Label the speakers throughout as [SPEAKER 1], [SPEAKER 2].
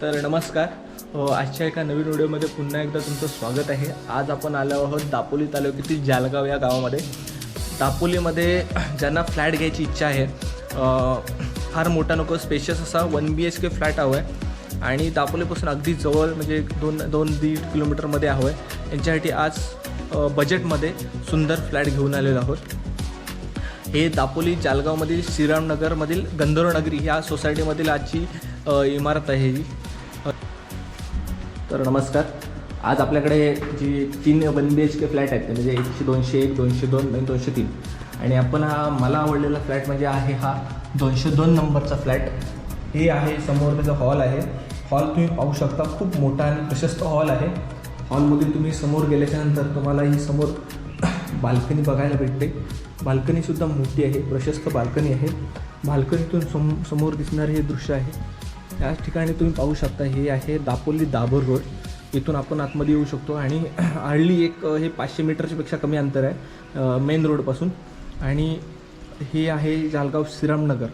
[SPEAKER 1] तर नमस्कार. हो, आजच्या एका नवीन व्हिडिओमध्ये पुन्हा एकदा तुमचं स्वागत आहे. आज आपण आलो आहोत दापोली तालुक्यातील जालगाव या गावामध्ये. दापोलीमध्ये ज्यांना फ्लॅट घ्यायची इच्छा आहे फार मोठा नको स्पेशियस असा one B H K flat हवं आहे. आणि दापोलीपासून अगदी जवळ म्हणजे दोन दोन दीड किलोमीटरमध्ये हवं आहे. यांच्यासाठी आज बजेटमध्ये सुंदर फ्लॅट घेऊन आलेलो आहोत. हे दापोली जालगावमधील श्रीरामनगरमधील गंधर्वनगरी ह्या सोसायटीमधील आजची इमारत आहे ही. तर नमस्कार. आज आपल्याकडे जी तीन one B H K flat आहेत म्हणजे एकशे दोनशे एक दोनशे दोन आणि दोनशे तीन. आणि आपण हा मला आवडलेला फ्लॅट म्हणजे आहे हा दोनशे दोन नंबरचा फ्लॅट. हे आहे समोर त्याचा हॉल आहे. हॉल तुम्ही पाहू शकता खूप मोठा आणि प्रशस्त हॉल आहे. हॉलमधून तुम्ही समोर गेल्याच्यानंतर तुम्हाला ही समोर बाल्कनी बघायला भेटते. बाल्कनीसुद्धा मोठी आहे प्रशस्त बाल्कनी आहे. बाल्कनीतून सम समोर दिसणारे हे दृश्य आहे. या ठिकाणी तुम्ही पाहू शकता हे आहे दापोली दाभोर रोड. इथून आपण आतमध्ये येऊ शकतो आणि हळली एक हे पाचशे मीटरच्यापेक्षा कमी अंतर आहे मेन रोडपासून आणि हे आहे जालगाव श्रीरामनगर.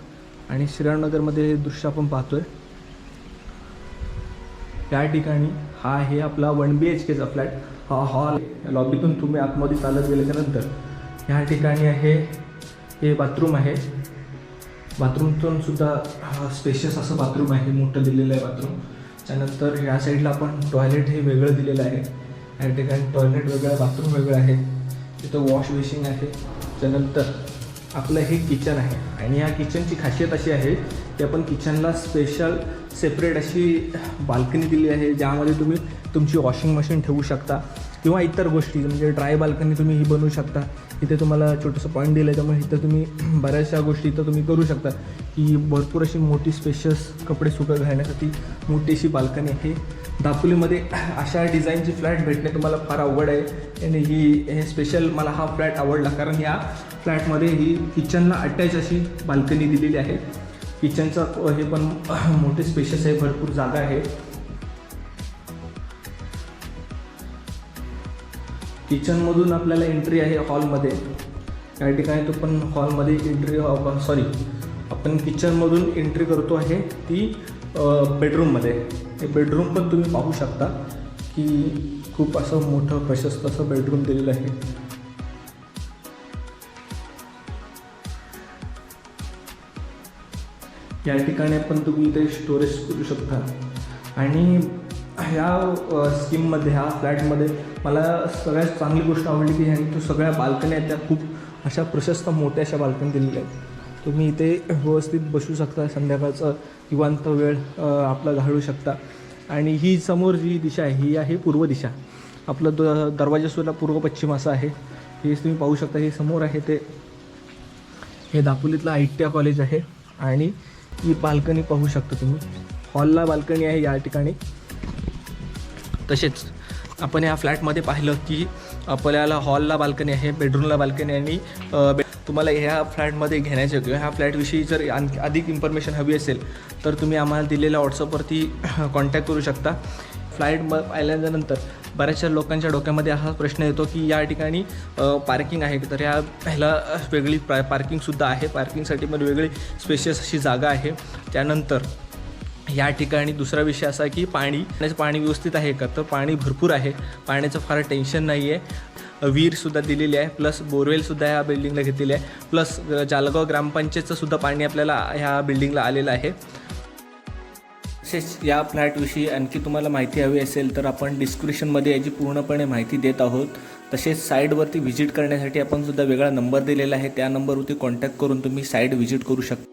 [SPEAKER 1] आणि श्रीरामनगरमध्ये हे दृश्य आपण पाहतो आहे त्या ठिकाणी हा आहे आपला वन बी एच केचा फ्लॅट. हा हॉल लॉबीतून तुम्ही आतमध्ये चालत गेल्याच्यानंतर ह्या ठिकाणी आहे हे बाथरूम आहे. बाथरूमतून सुद्धा हा स्पेशियस असं बाथरूम आहे मोठं दिलेलं आहे बाथरूम. त्यानंतर ह्या साईडला आपण टॉयलेट हे वेगळं दिलेलं आहे. या ठिकाणी टॉयलेट वेगळं बाथरूम वेगळं आहे. तिथं वॉश बेसिंग आहे. त्यानंतर आपलं हे किचन आहे. आणि या किचनची खासियत अशी आहे की आपण किचनला स्पेशल सेपरेट अशी बाल्कनी दिली आहे ज्यामध्ये तुम्ही तुमची वॉशिंग मशीन ठेवू शकता किंवा इतर गोष्टी म्हणजे ड्राय बाल्कनी तुम्ही ही बनवू शकता. इथे तुम्हाला छोटंसं पॉईंट दिलं आहे त्यामुळे इथं तुम्ही बऱ्याचशा गोष्टी इथं तुम्ही करू शकता. की भरपूर अशी मोठी स्पेशियस कपडे सुकत घालण्यासाठी मोठी अशी बाल्कनी आहे. दापोलीमध्ये अशा डिझाईनची फ्लॅट भेटणे तुम्हाला फार आवड आहे. आणि ही हे स्पेशल मला हा फ्लॅट आवडला कारण या फ्लॅटमध्ये ही किचनला अटॅच अशी बाल्कनी दिलेली आहे. किचनचा हे पण मोठे स्पेशस आहे भरपूर जागा आहे. किचनमधून आपल्याला एंट्री आहे हॉलमध्ये. या ठिकाणी तो पण हॉलमध्ये एंट्री सॉरी आपण किचनमधून एंट्री करतो आहे ती बेडरूममध्ये हे बेडरूम पण तुम्ही पाहू शकता की खूप असं मोठं प्रशस्त असं बेडरूम दिलेलं आहे. या ठिकाणी पण तुम्ही इथे स्टोरेज करू शकता. आणि ह्या स्कीममध्ये ह्या फ्लॅटमध्ये मला सगळ्यात चांगली गोष्ट आवडली की ह्यांनी तो सगळ्या बाल्कनी आहेत त्या खूप अशा प्रशस्त मोठ्या अशा बाल्कनी दिलेल्या आहेत. तुम्ही इथे व्यवस्थित बसू शकता संध्याकाळचं निवांत वेळ आपला घालू शकता. आणि ही समोर जी दिशा आहे ही आहे पूर्व दिशा. आपलं द दरवाजासुद्धा पूर्व पश्चिम असा आहे. हे तुम्ही पाहू शकता हे समोर आहे ते. हे दापोलीतलं आय टी कॉलेज आहे. आणि ही बाल्कनी पाहू शकता तुम्ही. हॉलला बाल्कनी आहे या ठिकाणी. तसेच आपण या फ्लॅटमध्ये पाहिलं की आपल्याला हॉलला बाल्कनी आहे बेडरूमला बाल्कनी आणि बे तुम्हाला ह्या फ्लॅटमध्ये घेण्याचे किंवा ह्या फ्लॅटविषयी जर आणखी अधिक इन्फॉर्मेशन हवी असेल तर तुम्ही आम्हाला दिलेल्या व्हॉट्सअपवरती कॉन्टॅक्ट करू शकता. फ्लाईट म पाहिल्यानंतर बऱ्याचशा लोकांच्या डोक्यामध्ये हा प्रश्न येतो की या ठिकाणी पार्किंग आहे. तर ह्या ह्याला वेगळी प्रा पार्किंगसुद्धा आहे. पार्किंगसाठी पण वेगळी स्पेशियस अशी जागा आहे. त्यानंतर या ठिकाणी दुसरा विषय असा की पाणी पाण्याचं पाणी व्यवस्थित आहे का? तर पाणी भरपूर आहे. पाण्याचं फार टेन्शन नाही आहे विहीरसुद्धा दिलेली आहे. प्लस बोरवेलसुद्धा ह्या बिल्डिंगला घेतलेली आहे. प्लस जालगाव ग्रामपंचायतचंसुद्धा पाणी आपल्याला ह्या बिल्डिंगला आलेलं आहे. तसेच या फ्लॅटविषयी आणखी तुम्हाला माहिती हवी असेल तर आपण डिस्क्रिप्शनमध्ये याची पूर्णपणे माहिती देत आहोत. तसेच साईटवरती व्हिजिट करण्यासाठी आपण सुद्धा वेगळा नंबर दिलेला आहे. त्या नंबरवरती कॉन्टॅक्ट करून तुम्ही साईट व्हिजिट करू शकता.